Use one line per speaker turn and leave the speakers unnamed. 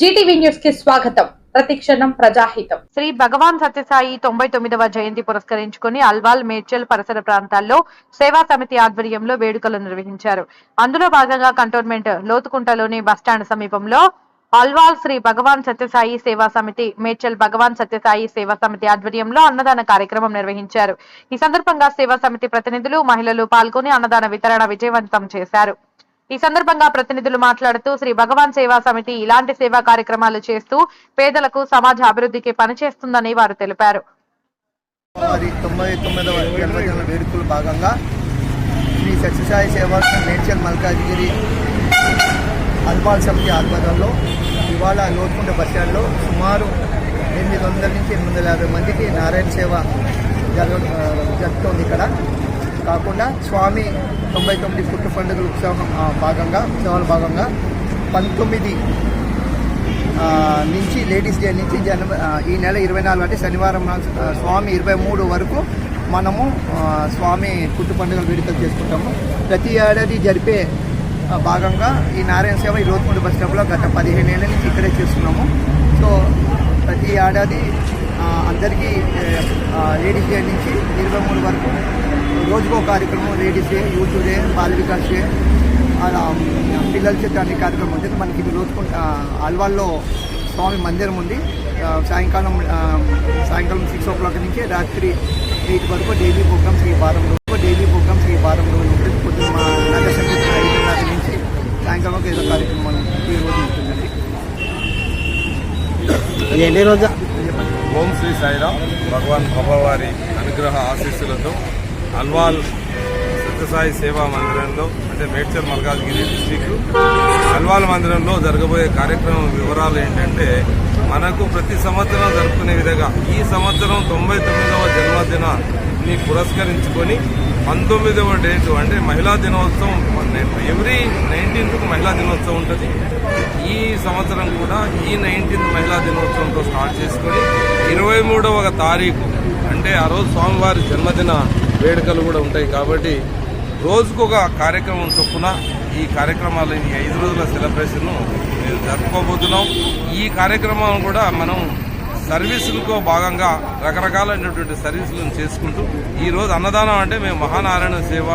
Zee TV న్యూస్కి స్వాగతం. ప్రతిక్షణం ప్రజాహితం.
శ్రీ భగవాన్ సత్యసాయి తొంభై తొమ్మిదవ జయంతి పురస్కరించుకుని అల్వాల్ మేడ్చల్ పరిసర ప్రాంతాల్లో సేవా సమితి ఆధ్వర్యంలో వేడుకలు నిర్వహించారు. అందులో భాగంగా కంటోన్మెంట్ లోతుకుంటలోని బస్టాండ్ సమీపంలో అల్వాల్ శ్రీ భగవాన్ సత్యసాయి సేవా సమితి మేడ్చల్ భగవాన్ సత్యసాయి సేవా సమితి ఆధ్వర్యంలో అన్నదాన కార్యక్రమం నిర్వహించారు. ఈ సందర్భంగా సేవా సమితి ప్రతినిధులు మహిళలు పాల్గొని అన్నదాన వితరణ విజయవంతం చేశారు. ఈ సందర్భంగా ప్రతినిధులు మాట్లాడుతూ శ్రీ భగవాన్ సేవా సమితి ఇలాంటి సేవా కార్యక్రమాలు చేస్తూ పేదలకు సమాజ అభివృద్ధికి పనిచేస్తుందని వారు తెలిపారు.
మరి తొంభై తొమ్మిదవ జన్మదిన వేడుకలు భాగంగా శ్రీ సత్యసాయి సేవా మేడ్చల్ మల్కాజ్గిరి అల్పాల్ సమితి ఆధ్వర్యంలో ఇవాళ లోతుకుంట బస్టాండ్లో సుమారు ఎనిమిది వందల నుంచి ఎనిమిది వందల యాభై మందికి నారాయణ సేవ జరుగు జరుగుతోంది ఇక్కడ. కాకుండా స్వామి తొంభై తొమ్మిది పుట్టు పండుగల ఉత్సవం భాగంగా ఉత్సవాల భాగంగా పంతొమ్మిది నుంచి లేడీస్ డే నుంచి జనవ ఈ నెల ఇరవై నాలుగు అంటే శనివారం స్వామి ఇరవై మూడు వరకు మనము స్వామి పుట్టు పండుగలు వేడుకలు చేసుకుంటాము. ప్రతి ఏడాది జరిపే భాగంగా ఈ నారాయణ సేవ ఈ రోజుకుంట బస్ స్టాప్లో గత పదిహేను ఏళ్ళ నుంచి ఇక్కడే చేస్తున్నాము. సో ప్రతి ఏడాది అందరికీ లేడీస్ డే నుంచి ఇరవై మూడు వరకు రోజుకో కార్యక్రమం ladies day youth day Bal Vikas day అలా పిల్లల చేత అనే కార్యక్రమం ఉంటుంది మనకి ఇది రోజుకుంట అల్వాల్లో స్వామి మందిరం ఉంది. సాయంకాలం సాయంకాలం సిక్స్ ఓ క్లాక్ నుంచి రాత్రి ఎయిట్ వరకు డైలీ ప్రోగ్రామ్స్ ఈ వారం రోజు డైలీ ప్రోగ్రామ్స్ ఈ వారం రోజు ఉంటుంది. పొద్దున్న మా నగర ఐదున్నర నుంచి సాయంకాలం ఏదో కార్యక్రమం ఈ రోజు ఉంటుందండి.
ఎన్ని రోజు
ఓం శ్రీ సాయిరామ్. భగవాన్ బాబావారి అనుగ్రహ ఆశీస్సులతో అల్వాల్ సత్యసాయి సేవా మందిరంలో అంటే మేడ్చల్ మల్కాజ్గిరి డిస్టిక్ అల్వాల్ మందిరంలో జరగబోయే కార్యక్రమం వివరాలు ఏంటంటే మనకు ప్రతి సంవత్సరం జరుపుకునే విధంగా ఈ సంవత్సరం తొంభై తొమ్మిదవ జన్మదినాన్ని పురస్కరించుకొని పంతొమ్మిదవ డేటు అంటే మహిళా దినోత్సవం ఎవ్రీ నైన్టీన్త్కు మహిళా దినోత్సవం ఉంటుంది. ఈ సంవత్సరం కూడా ఈ నైన్టీన్త్ మహిళా దినోత్సవంతో స్టార్ట్ చేసుకొని ఇరవై మూడవ తారీఖు అంటే ఆ రోజు స్వామివారి జన్మదిన వేడుకలు కూడా ఉంటాయి కాబట్టి రోజుకొక కార్యక్రమం చొప్పున ఈ కార్యక్రమాలు ఈ ఐదు రోజుల సెలబ్రేషన్ మేము జరుపుకోబోతున్నాం. ఈ కార్యక్రమం కూడా మనం సర్వీసులకు భాగంగా రకరకాలైనటువంటి సర్వీసులను చేసుకుంటూ ఈ రోజు అన్నదానం అంటే మేము మహానారాయణ సేవ